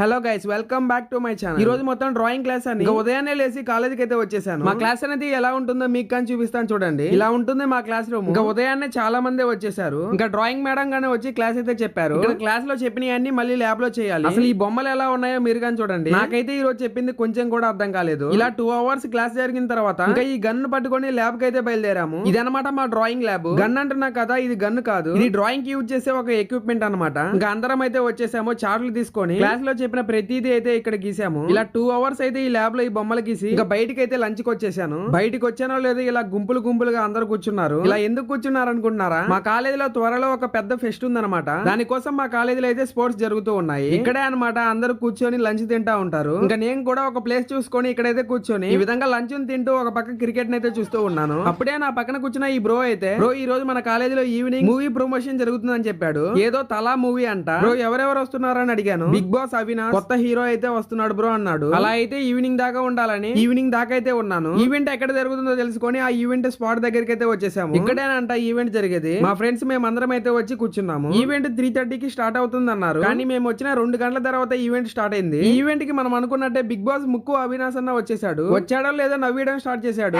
Hello guys welcome back to my channel ఈ రోజు మొత్తం డ్రాయింగ్ క్లాస్ అని ఇంకా ఉదయాన్నే లేసి కాలేజీకి అయితే వచ్చేసాను. మా క్లాస్ అనేది ఎలా ఉంటుందో మీకు కానీ చూపిస్తాను చూడండి. ఇలా ఉంటుంది మా క్లాస్ రూమ్ ఇంకా ఉదయాన్నే చాలా మంది వచ్చేసారు. ఇంకా డ్రాయింగ్ మేడం గానే వచ్చి క్లాస్ అయితే చెప్పారు. క్లాస్లో చెప్పిన అన్ని మళ్ళీ ల్యాబ్లో చేయాలి. అసలు ఈ బొమ్మలు ఎలా ఉన్నాయో మీరు కానీ చూడండి. నాకైతే ఈ రోజు చెప్పింది కొంచెం కూడా అర్థం కాలేదు. ఇలా టూ అవర్స్ క్లాస్ జరిగిన తర్వాత ఇంకా ఈ గన్ పట్టుకొని ల్యాబ్కి అయితే బయలుదేరాము. ఇదన్నమాట మా డ్రాయింగ్ ల్యాబ్ గన్ అంటున్నా కదా ఇది గన్ కాదు. ఇది డ్రాయింగ్ యూజ్ చేసే ఒక ఎక్విప్మెంట్ అన్నమాట. ఇంకా అందరం అయితే వచ్చేసాము. చార్ట్లు తీసుకొని క్లాస్లో చెప్పిన ప్రతిదీ అయితే ఇక్కడ గీసాము. ఇలా టూ అవర్స్ అయితే ఈ ల్యాబ్లో ఈ బొమ్మలు గీసి ఇంకా బయటకి అయితే లంచ్కి వచ్చేసాను. బయటకు వచ్చానో లేదో ఇలా గుంపులు గుంపులుగా అందరు కూర్చున్నారు. ఇలా ఎందుకు కూర్చున్నారు అనుకుంటున్నారా మా కాలేజీలో త్వరలో ఒక పెద్ద ఫెస్ట్ ఉందన్నమాట. దానికోసం మా కాలేజీలో అయితే స్పోర్ట్స్ జరుగుతూ ఉన్నాయి. ఇక్కడే అన్నమాట అందరూ కూర్చొని లంచ్ తింటా ఉంటారు. ఇంకా నేను కూడా ఒక ప్లేస్ చూసుకొని ఇక్కడైతే కూర్చొని ఈ విధంగా లంచ్ తింటూ ఒక పక్క క్రికెట్ అయితే చూస్తూ ఉన్నాను. అప్పుడే నా పక్కన కూర్చున్న ఈ బ్రో అయితే బ్రో ఈ రోజు మన కాలేజీలో ఈవినింగ్ మూవీ ప్రమోషన్ జరుగుతుందని చెప్పాడు. ఏదో తలా మూవీ అంట. బ్రో ఎవరెవరు వస్తున్నారని అడిగాను. బిగ్ బాస్ అవినాష్ కొత్త హీరో అయితే వస్తున్నాడు బ్రో అన్నాడు. అలా అయితే ఈవినింగ్ దాకా ఉండాలని. ఈవినింగ్ దాకా అయితే ఉన్నాను. ఈవెంట్ ఎక్కడ జరుగుతుందో తెలుసుకొని ఆ ఈవెంట్ స్పాట్ దగ్గరికి అయితే వచ్చేసాము. ఇక్కడేనంట ఈవెంట్ జరిగేది. మా ఫ్రెండ్స్ మేము అందరం అయితే వచ్చి కూర్చున్నాము. ఈవెంట్ త్రీ థర్టీకి స్టార్ట్ అవుతుంది అన్నారు కానీ మేము వచ్చిన రెండు గంటల తర్వాత ఈవెంట్ స్టార్ట్ అయింది. ఈవెంట్కి మనం అనుకున్నట్టే బిగ్ బాస్ ముక్కు అవినాష్ అన్న వచ్చేసాడు వచ్చాడో లేదో నవ్వడం స్టార్ట్ చేశాడు.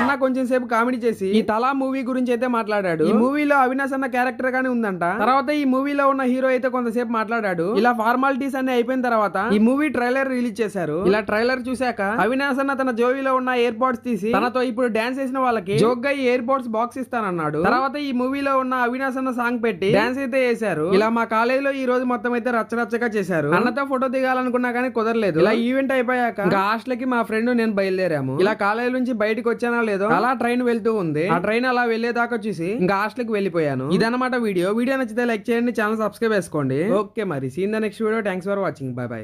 అన్న కొంచెం సేపు కామెడీ చేసి ఈ తలా మూవీ గురించి అయితే మాట్లాడాడు. ఈ మూవీలో అవినాష్ అన్న క్యారెక్టర్ గానే ఉందంట. తర్వాత ఈ మూవీలో ఉన్న హీరో అయితే కొంతసేపు మాట్లాడాడు. ఇలా ఫార్మాలిటీస్ అన్ని అయిపోయిన తర్వాత ఈ మూవీ ట్రైలర్ రిలీజ్ చేశారు. ఇలా ట్రైలర్ చూశాక అవినాష్ అన్న తన జోబీలో ఉన్న ఎయిర్ పోడ్స్ తీసి తనతో ఇప్పుడు డాన్స్ చేసిన వాళ్ళకి జోక్గా ఈ ఎయిర్ పోడ్స్ బాక్స్ ఇస్తానన్నాడు. తర్వాత ఈ మూవీలో ఉన్న అవినాష్ అన్న సాంగ్ పెట్టి డాన్స్ అయితే చేశారు. ఇలా మా కాలేజీలో ఈ రోజు మొత్తం అయితే రచ్చరచ్చగా చేశారు. అన్నతో ఫోటో దిగాలనుకున్నా కానీ కుదరలేదు. ఇలా ఈవెంట్ అయిపోయాక ఇంకా హాస్టల్కి మా ఫ్రెండ్ నేను బయలుదేరాము. ఇలా కాలేజీ నుంచి బయటకు వచ్చానో లేదో అలా ట్రైన్ వెళ్తూ ఉంది. ఆ ట్రైన్ అలా వెళ్ళేదాకా చూసి ఇంకా హాస్టల్కి వెళ్ళిపోయాను. ఇదన్నమాట వీడియో. వీడియో నచ్చితే లైక్ చేయండి ఛానల్ సబ్స్క్రైబ్ చేసుకోండి. ఓకే మరి. Seen the next video thanks for watching bye bye